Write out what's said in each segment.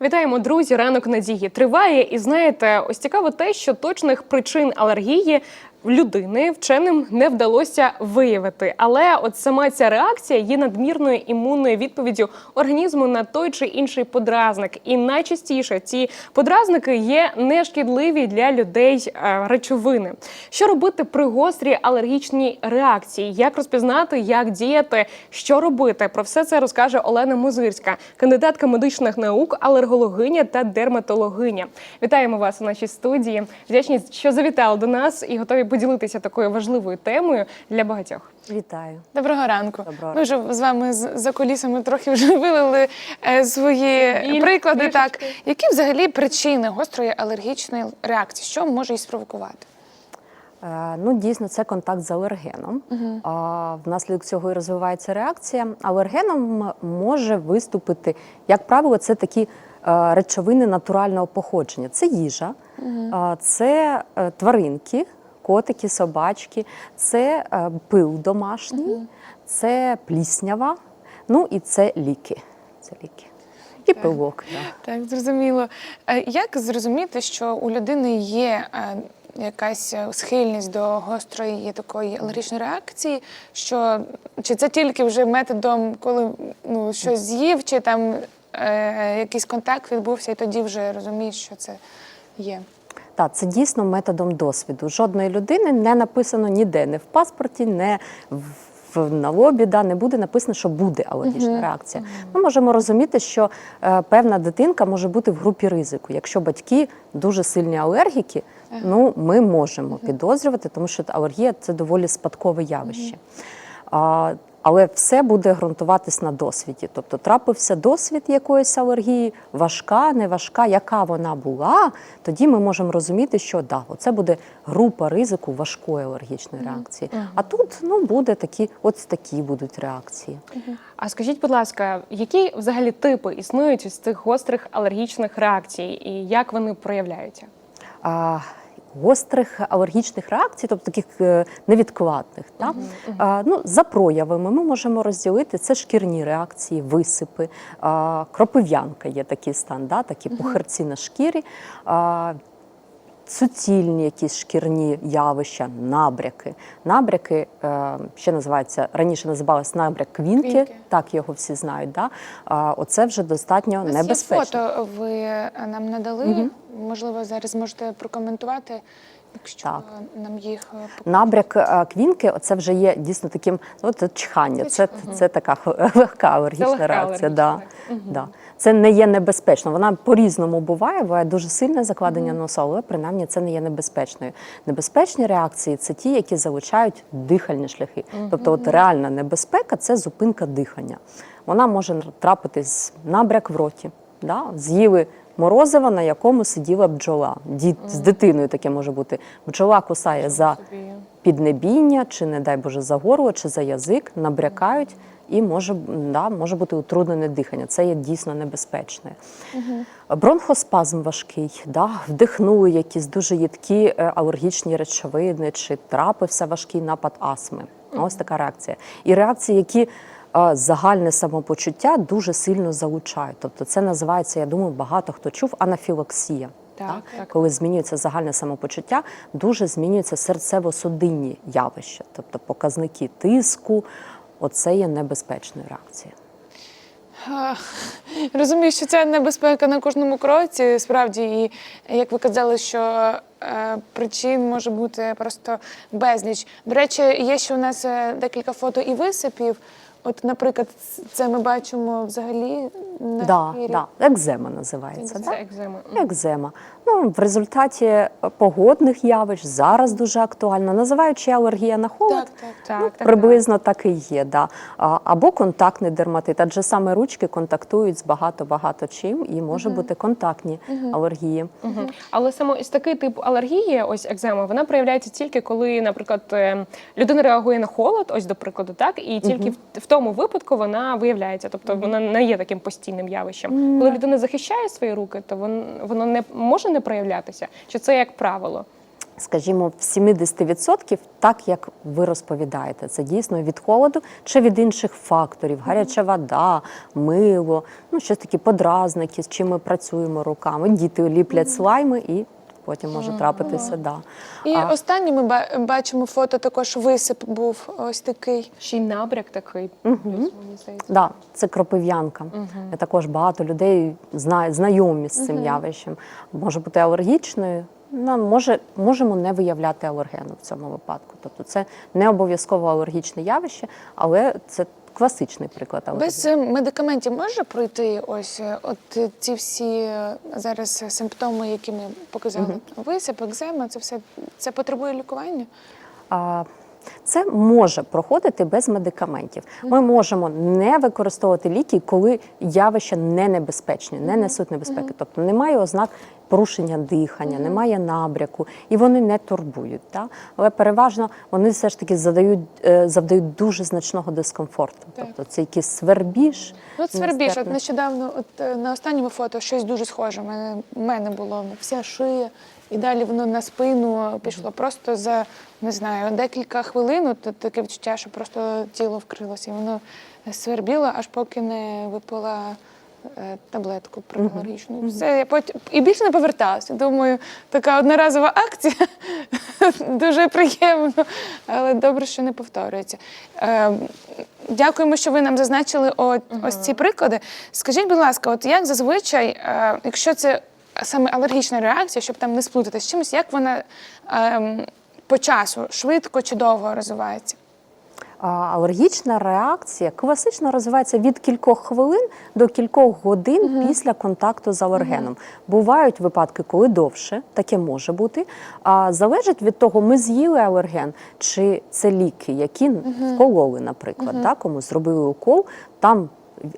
Вітаємо, друзі! Ранок надії триває. І знаєте, ось цікаво те, що точних причин алергії людини вченим не вдалося виявити. Але от сама ця реакція є надмірною імунною відповіддю організму на той чи інший подразник. І найчастіше ці подразники є нешкідливі для людей е, речовини. Що робити при гострій алергічній реакції? Як розпізнати, як діяти, що робити? Про все це розкаже Олена Музирська, кандидатка медичних наук, алергологиня та дерматологиня. Вітаємо вас у нашій студії. Вдячні, що завітали до нас і готові поділитися такою важливою темою для багатьох. Вітаю. Доброго ранку. Доброго Ми вже з вами з- за колісами трохи вже вилили е, свої Біль, приклади. Так, які взагалі причини гострої алергічної реакції? Що може її спровокувати? Е, Ну, дійсно, це контакт з алергеном. А, Внаслідок цього і розвивається реакція. Алергеном може виступити, як правило, це такі е, речовини натурального походження. Це їжа, а, це тваринки, котики, собачки, це е, пил домашній, це пліснява, ну і це ліки. Це ліки. І пилок. да. Так, зрозуміло. Е, Як зрозуміти, що у людини є е, якась схильність до гострої такої алергічної реакції? Що чи це тільки вже методом, коли ну щось з'їв, чи там е, якийсь контакт відбувся, і тоді вже розумієш, що це є? Так, це дійсно методом досвіду. Жодної людини не написано ніде, не в паспорті, не в. На лобі да, не буде написано, що буде алергічна реакція. Ми можемо розуміти, що е, певна дитинка може бути в групі ризику. Якщо батьки дуже сильні алергіки, ну ми можемо підозрювати, тому що алергія це доволі спадкове явище. А, але все буде ґрунтуватись на досвіді. Тобто трапився досвід якоїсь алергії, важка, не важка, яка вона була, тоді ми можемо розуміти, що да, це буде група ризику важкої алергічної реакції. А тут ну, буде такі, от такі будуть реакції. А скажіть, будь ласка, які взагалі типи існують із цих гострих алергічних реакцій, і як вони проявляються? а, гострих алергічних реакцій, тобто таких е, невідкладних. Так? А, ну, за проявами ми можемо розділити це шкірні реакції, висипи, а, кропив'янка є такий стан, да? такі пухарці на шкірі. А, Суцільні якісь шкірні явища, набряки. Набряки е, ще називається раніше називалось набряк квінки, Квінки. так його всі знають. Да? Оце вже достатньо небезпечно. Є фото ви нам надали. Можливо, зараз можете прокоментувати, якщо Так. нам їх е, Набряк е, квінки, це вже є дійсно таким ну, це чхання. Це, це така легка алергічна реакція. алергічна, Да. Да. Це не є небезпечно. Вона по-різному буває, буває дуже сильне закладення носу, але принаймні це не є небезпечною. Небезпечні реакції це ті, які залучають дихальні шляхи. Тобто, от реальна небезпека це зупинка дихання. Вона може трапитись набряк в роті. Да? З'їли морозиво, на якому сиділа бджола. Дід з дитиною таке може бути. Бджола кусає за піднебіння, чи, не дай Боже, за горло, чи за язик, набрякають, і може, да, може бути утруднене дихання. Це є дійсно небезпечне. Бронхоспазм важкий, да, вдихнули якісь дуже їдкі е, алергічні речовини, чи трапився важкий напад астми. Ось така реакція. І реакції, які е, загальне самопочуття дуже сильно залучають. Тобто це називається, я думаю, багато хто чув анафілаксія. Так, так. Коли змінюється загальне самопочуття, дуже змінюються серцево-судинні явища, тобто показники тиску. Оце є небезпечною реакцією. Ах, Розумію, що це небезпека на кожному кроці. Справді, і як ви казали, що е, причин може бути просто безліч. До речі, є ще у нас е, декілька фото і висипів. От, наприклад, це ми бачимо взагалі на Да, да. Екзема називається. Це Да? екзема. Екзема. Ну, в результаті е, погодних явищ зараз дуже актуально. Називаючи алергія на холод, Так, так, Так, ну, так, приблизно так. і є. Да. Або контактний дерматит. Адже саме ручки контактують з багато-багато чим, і може бути контактні алергії. Мгм. Але саме ось такий тип алергії, ось екзема, вона проявляється тільки коли, наприклад, е, людина реагує на холод, ось до прикладу, так, і тільки в, в тому випадку вона виявляється, тобто вона не є таким постійним явищем. Коли людина захищає свої руки, то вон, воно не може не проявлятися. Чи це як правило? Скажімо, в 70% так, як ви розповідаєте, це дійсно від холоду чи від інших факторів: гаряча вода, мило, ну щось такі подразники, з чим ми працюємо руками. Діти ліплять слайми і потім може трапитися. Да. І А- останнє ми ба- бачимо фото, також висип був ось такий. Ще й набряк такий. плюс, мені здається. Да, це кропив'янка. Е, Також багато людей знає, знайомі з цим явищем. Може бути алергічною. Нам може, можемо не виявляти алергену в цьому випадку. Тобто це не обов'язково алергічне явище, але це класичний приклад. Без е, медикаментів може пройти ось е, от ці всі е, зараз симптоми, які ми показали. Висип, екзема, це все це потребує лікування. А, Це може проходити без медикаментів. Ми можемо не використовувати ліки, коли явища не небезпечні, не несуть небезпеки. Тобто немає ознак порушення дихання, немає набряку, і вони не турбують. Так? Але переважно вони все ж таки задають, е, завдають дуже значного дискомфорту. Так. Тобто це якийсь свербіж. Ну, от свербіж, от нещодавно, от е, на останньому фото щось дуже схоже. У мене, у мене було вся шия, і далі воно на спину пішло. Просто за не знаю, декілька хвилин. От таке відчуття, що просто тіло вкрилося, і воно свербіло, аж поки не випила. Е, Таблетку протиалергічну. Все, я потім і більше не поверталася. Думаю, така одноразова акція дуже приємно, але добре, що не повторюється. Е, дякуємо, що ви нам зазначили о, ось ці приклади. Скажіть, будь ласка, от як зазвичай, е, якщо це саме алергічна реакція, щоб там не сплутати з чимось, як вона е, по часу швидко чи довго розвивається? Алергічна реакція класично розвивається від кількох хвилин до кількох годин після контакту з алергеном. Бувають випадки, коли довше, таке може бути. А залежить від того, ми з'їли алерген, чи це ліки, які вкололи, наприклад, да, комусь зробили укол, там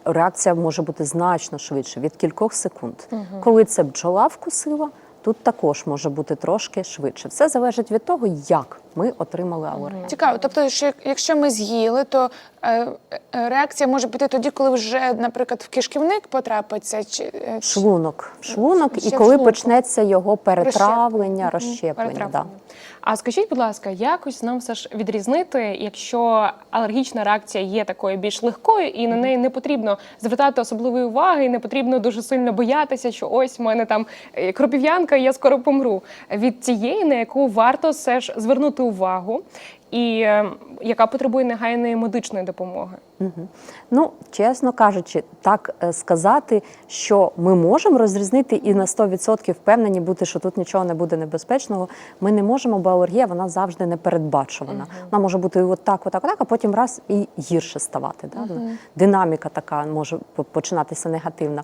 реакція може бути значно швидше, від кількох секунд. Коли це бджола вкусила, тут також може бути трошки швидше. Все залежить від того, як ми отримали алерген. Цікаво. Тобто, що якщо ми з'їли, то е, е, реакція може піти тоді, коли вже, наприклад, в кишківник потрапиться, чи, е, Шлунок, шлунок, Ще і в коли шлунку. почнеться його перетравлення, Розщеплення. розщеплення. Да. перетравлення. А скажіть, будь ласка, якось нам все ж відрізнити, якщо алергічна реакція є такою більш легкою, і на неї не потрібно звертати особливої уваги, і не потрібно дуже сильно боятися, що ось в мене там е, кропів'янка, і я скоро помру. Від тієї, на яку варто все ж звернути увагу, і е, яка потребує негайної медичної допомоги. Мгм. Ну, чесно кажучи, так е, сказати, що ми можемо розрізнити і на 100% впевнені бути, що тут нічого не буде небезпечного. Ми не можемо, бо алергія вона завжди непередбачувана. Вона може бути от так, отак, отак, а потім раз і гірше ставати. Да? Динаміка така може починатися негативна.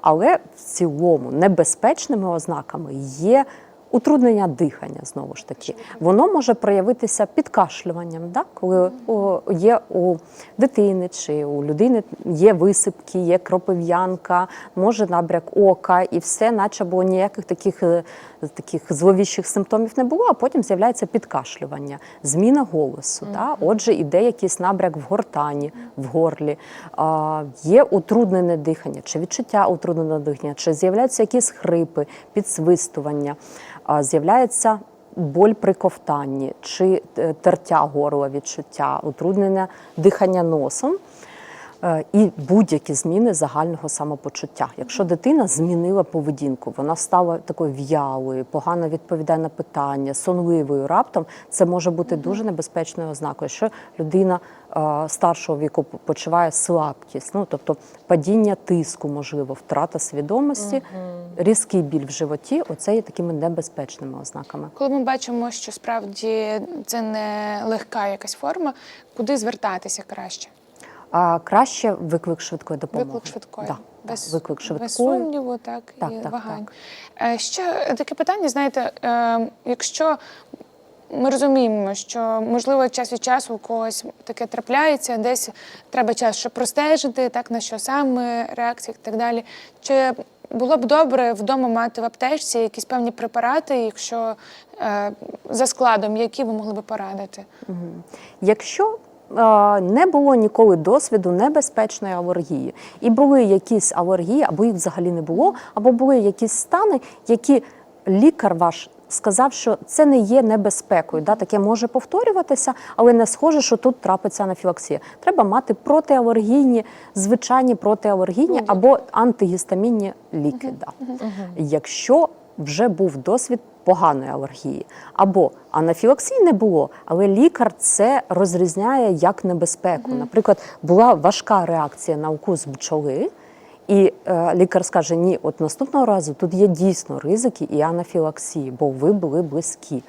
Але в цілому небезпечними ознаками є. Утруднення дихання знову ж таки, воно може проявитися підкашлюванням, да? коли є у дитини чи у людини є висипки, є кропив'янка, може набряк ока, і все, наче було ніяких таких, е, таких зловіщих симптомів не було, а потім з'являється підкашлювання, зміна голосу. Да? Отже, іде якийсь набряк в гортані, в горлі, а, є утруднене дихання, чи відчуття утрудненого дихання, чи з'являються якісь хрипи, підсвистування, а, з'являється боль при ковтанні, чи е, тертя горла відчуття, утруднене дихання носом. Е, І будь-які зміни загального самопочуття. Якщо дитина змінила поведінку, вона стала такою в'ялою, погано відповідає на питання, сонливою раптом, це може бути дуже небезпечною ознакою. Що людина е, старшого віку почуває слабкість, ну тобто падіння тиску, можливо, втрата свідомості, різкий біль в животі оце є такими небезпечними ознаками. Коли ми бачимо, що справді це не легка якась форма, куди звертатися краще? А краще виклик швидкої допомоги. Виклик швидкої. Да, Без, виклик швидкої. без сумніву, так, Так, і так, вагань. Е, Ще таке питання, знаєте, е, якщо ми розуміємо, що можливо час від часу у когось таке трапляється, десь треба час, щоб простежити, так на що саме реакції і так далі. Чи було б добре вдома мати в аптечці якісь певні препарати, якщо е, за складом, які ви могли би порадити? Якщо не було ніколи досвіду небезпечної алергії, і були якісь алергії, або їх взагалі не було, або були якісь стани, які лікар ваш сказав, що це не є небезпекою. Да? Таке може повторюватися, але не схоже, що тут трапиться анафілаксія. Треба мати протиалергійні, звичайні протиалергійні або антигістамінні ліки. Да. Якщо вже був досвід поганої алергії, або анафілаксії не було, але лікар це розрізняє як небезпеку. Наприклад, була важка реакція на укус бджоли. І е, лікар скаже: ні, от наступного разу тут є дійсно ризики і анафілаксії, бо ви були близькі,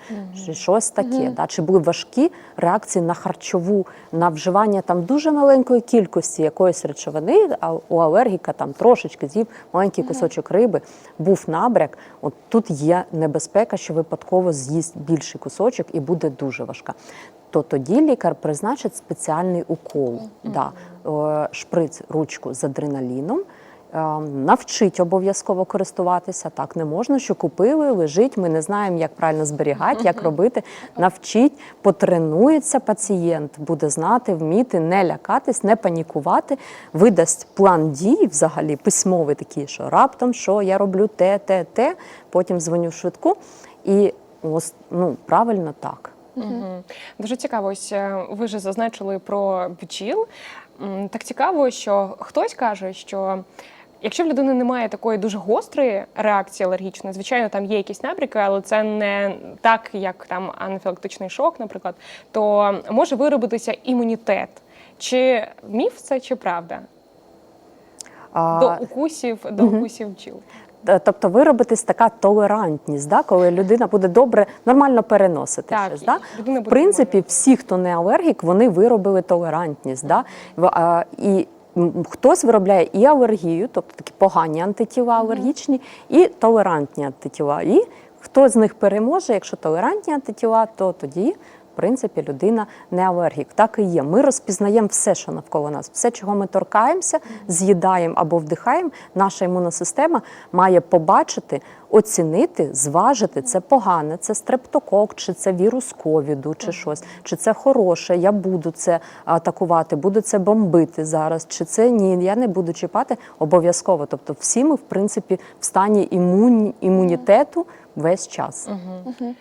чи щось таке. Да? Чи були важкі реакції на харчову, на вживання там дуже маленької кількості якоїсь речовини, а у алергіка там трошечки з'їв маленький кусочок риби, був набряк. От тут є небезпека, що випадково з'їсть більший кусочок і буде дуже важка. То тоді лікар призначить спеціальний укол, да, е, шприц, ручку з адреналіном. Е, Навчить обов'язково користуватися. Так не можна, що купили, лежить. Ми не знаємо, як правильно зберігати, як робити. Навчить, потренується пацієнт, буде знати, вміти, не лякатись, не панікувати, видасть план дій, взагалі письмовий такий, що раптом що я роблю те, те, те. Потім дзвоню в швидку, і ось ну правильно так. Мгм. Дуже цікаво. Ось е, ви вже зазначили про бджіл. Так цікаво, що хтось каже, що якщо в людини немає такої дуже гострої реакції алергічної, звичайно, там є якісь набряки, але це не так, як там анафілактичний шок, наприклад, то може виробитися імунітет. Чи міф це чи правда? А, До укусів, до укусів бджіл. Тобто виробитись така толерантність, да, коли людина буде добре, нормально переносити Так, щось. Да? В принципі, всі, хто не алергік, вони виробили толерантність. Да? І хтось виробляє і алергію, тобто такі погані антитіла алергічні, і толерантні антитіла. І хто з них переможе, якщо толерантні антитіла, то тоді. В принципі, людина не алергік. Так і є. Ми розпізнаємо все, що навколо нас, все, чого ми торкаємося, з'їдаємо або вдихаємо. Наша імунна система має побачити, оцінити, зважити це погане, це стрептокок, чи це вірус ковіду, чи щось, чи це хороше. Я буду це атакувати, буду це бомбити зараз, чи це ні, я не буду чіпати обов'язково. Тобто, всі ми, в принципі, в стані імунь, імунітету весь час.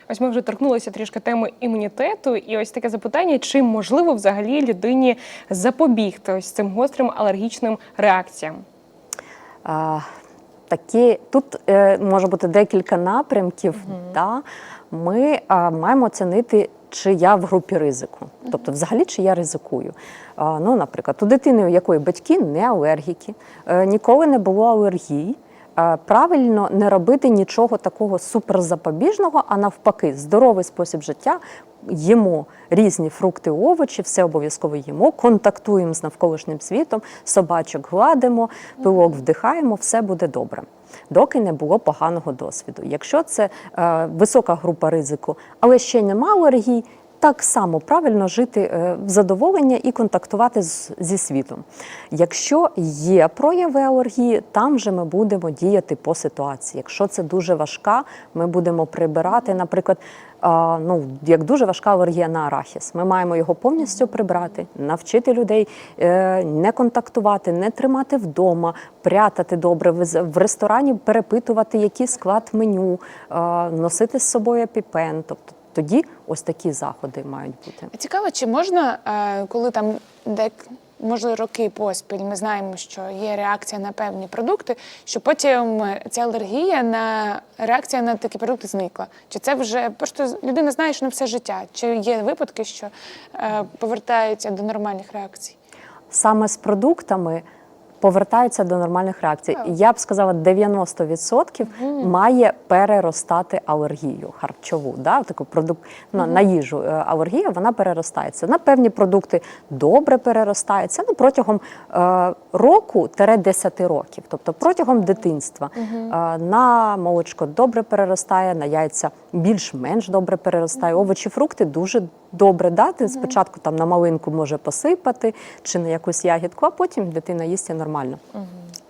Ось ми вже торкнулися трішки теми імунітету, і ось таке запитання: чи можливо взагалі людині запобігти ось цим гострим алергічним реакціям? А, такі, тут е, може бути декілька напрямків. Да? Ми е, маємо оцінити, чи я в групі ризику. Тобто, взагалі, чи я ризикую. А, ну, наприклад, у дитини, у якої батьки не алергіки, е, ніколи не було алергій. Е, Правильно не робити нічого такого суперзапобіжного, а навпаки, здоровий спосіб життя. Їмо різні фрукти, овочі, все обов'язково їмо, контактуємо з навколишнім світом, собачок гладимо, пилок вдихаємо, все буде добре. Доки не було поганого досвіду. Якщо це е, висока група ризику, але ще нема алергій, так само правильно жити е, в задоволення і контактувати з, зі світом. Якщо є прояви алергії, там же ми будемо діяти по ситуації. Якщо це дуже важка, ми будемо прибирати, наприклад, ну, як дуже важка алергія на арахіс. Ми маємо його повністю прибрати, навчити людей е, не контактувати, не тримати вдома, прятати добре, в, ресторані перепитувати, який склад меню, носити з собою епіпен. Тобто тоді ось такі заходи мають бути. Цікаво, чи можна, е, коли там дек. Може, роки поспіль ми знаємо, що є реакція на певні продукти, що потім ця алергія на реакція на такі продукти зникла. Чи це вже просто людина знає, що на все життя? Чи є випадки, що е, повертаються до нормальних реакцій? Саме з продуктами повертаються до нормальних реакцій. Я б сказала, 90% має переростати алергію харчову. Да? Таку продукт на, на їжу е, алергія вона переростається. На певні продукти добре переростається ну, протягом е, року 10 років, тобто протягом дитинства. Е, на молочко добре переростає, на яйця більш-менш добре переростає. Овочі, фрукти дуже добре дати. Спочатку там на малинку може посипати чи на якусь ягідку, а потім дитина їсть і нормально.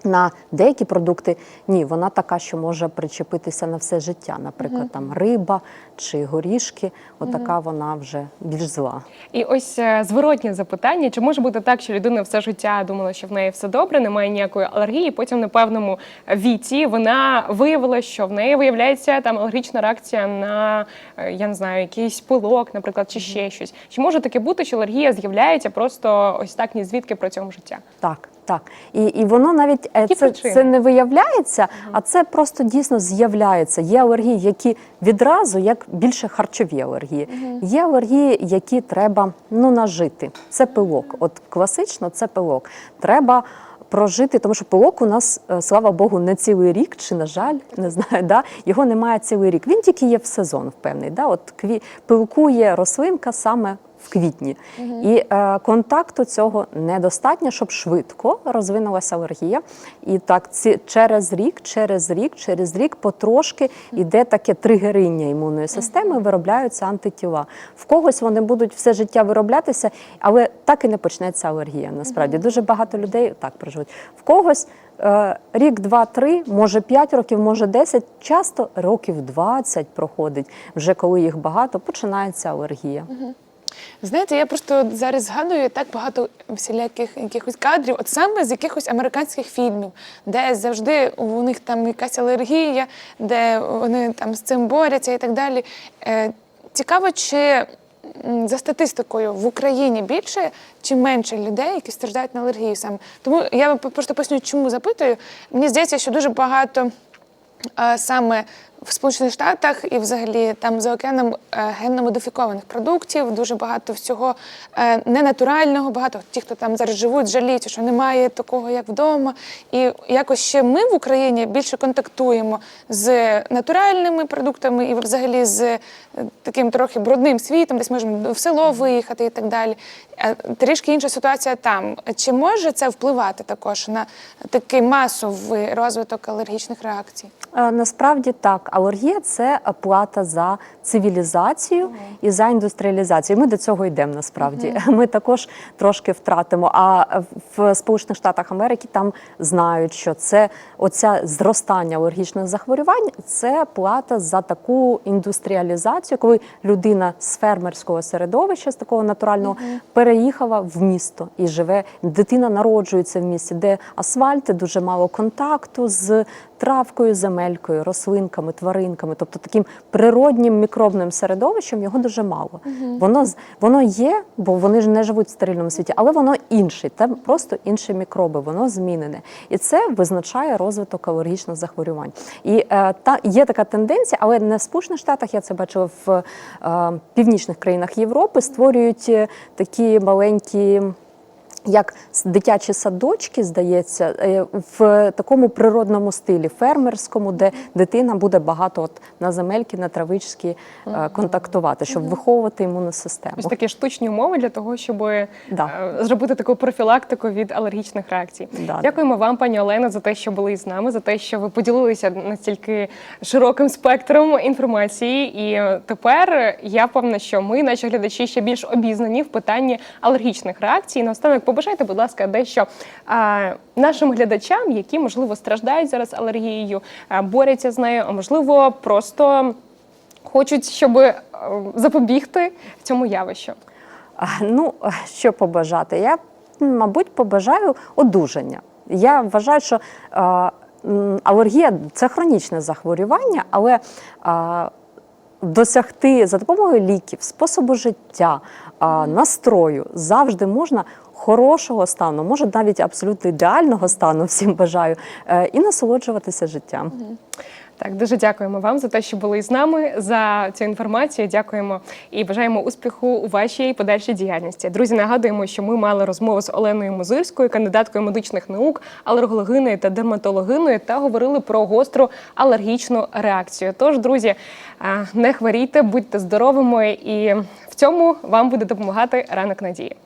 На деякі продукти ні, вона така, що може причепитися на все життя. Наприклад, там риба чи горішки. Отака вона вже більш зла. І ось е, зворотнє запитання: чи може бути так, що людина все життя думала, що в неї все добре, немає ніякої алергії. Потім на певному віці вона виявила, що в неї виявляється там алергічна реакція на е, я не знаю, якийсь пилок, наприклад, чи ще щось. Чи може таке бути, що алергія з'являється просто ось так ні звідки протягом життя? Так, так. І, і воно навіть е, Які це, причини? це не виявляється, а це просто дійсно з'являється. Є алергії, які відразу як більше харчові алергії. Є алергії, які треба ну нажити. Це пилок. От класично це пилок. Треба. Прожити, тому що пилок у нас, е, слава Богу, не цілий рік, чи на жаль, не знаю, да? його немає цілий рік. Він тільки є в сезон, впевнений. Да? От кві... пилкує рослинка саме в квітні. І е, контакту цього недостатньо, щоб швидко розвинулася алергія. І так ці, через рік, через рік, через рік потрошки йде таке тригериння імунної системи, виробляються антитіла. В когось вони будуть все життя вироблятися, але так і не почнеться алергія. Насправді дуже багато людей так проживуть. В когось е, рік, два, три, може п'ять років, може десять, часто років 20 проходить. Вже коли їх багато, починається алергія. Знаєте, я просто зараз згадую так багато всіляких якихось кадрів, от саме з якихось американських фільмів, де завжди у них там якась алергія, де вони там з цим борються і так далі. Е, цікаво, чи за статистикою в Україні більше чи менше людей, які страждають на алергію саме. Тому я просто поясню, чому запитую. Мені здається, що дуже багато саме в Сполучених Штатах і взагалі там за океаном е, генно-модифікованих продуктів, дуже багато всього е, ненатурального, багато ті, хто там зараз живуть, жаліються, що немає такого, як вдома. І якось ще ми в Україні більше контактуємо з натуральними продуктами і взагалі з е, таким трохи брудним світом, десь можемо в село виїхати і так далі. Трішки інша ситуація там. Чи може це впливати також на такий масовий розвиток алергічних реакцій? Насправді так, алергія це плата за цивілізацію і за індустріалізацію. Ми до цього йдемо насправді. Ми також трошки втратимо. А в Сполучених Штатах Америки там знають, що це оця зростання алергічних захворювань це плата за таку індустріалізацію, коли людина з фермерського середовища, з такого натурального, переїхала в місто і живе. Дитина народжується в місті, де асфальти, дуже мало контакту з травкою, земелькою, рослинками, тваринками, тобто таким природнім мікробним середовищем його дуже мало. Воно з- воно є, бо вони ж не живуть в стерильному світі, але воно інше, там просто інші мікроби, воно змінене. І це визначає розвиток алергічних захворювань. І е, та є така тенденція, але не в Сполучених Штатах, я це бачила в е, північних країнах Європи, створюють е, такі маленькі як дитячі садочки, здається, е, в такому природному стилі, фермерському, де дитина буде багато от на земельки, на травички е, контактувати, щоб виховувати імунну систему. Ось такі штучні умови для того, щоб Да. е, зробити таку профілактику від алергічних реакцій. Да. Дякуємо вам, пані Олено, за те, що були з нами, за те, що ви поділилися настільки широким спектром інформації. І тепер я певна, що ми, наші глядачі, ще більш обізнані в питанні алергічних реакцій. Наостанок побажайте, будь ласка, дещо а, нашим глядачам, які можливо страждають зараз алергією, а, борються з нею, а можливо, просто хочуть, щоб е, запобігти цьому явищу. А, Ну, що побажати? Я, мабуть, побажаю одужання. Я вважаю, що м, алергія це хронічне захворювання, але е, досягти за допомогою ліків, способу життя, е, настрою завжди можна хорошого стану, може навіть абсолютно ідеального стану, всім бажаю, е, і насолоджуватися життям. Так, дуже дякуємо вам за те, що були з нами за цю інформацію. Дякуємо і бажаємо успіху у вашій подальшій діяльності. Друзі, нагадуємо, що ми мали розмову з Оленою Музирською, кандидаткою медичних наук, алергологиною та дерматологиною, та говорили про гостру алергічну реакцію. Тож, друзі, не хворійте, будьте здоровими, і в цьому вам буде допомагати ранок надії.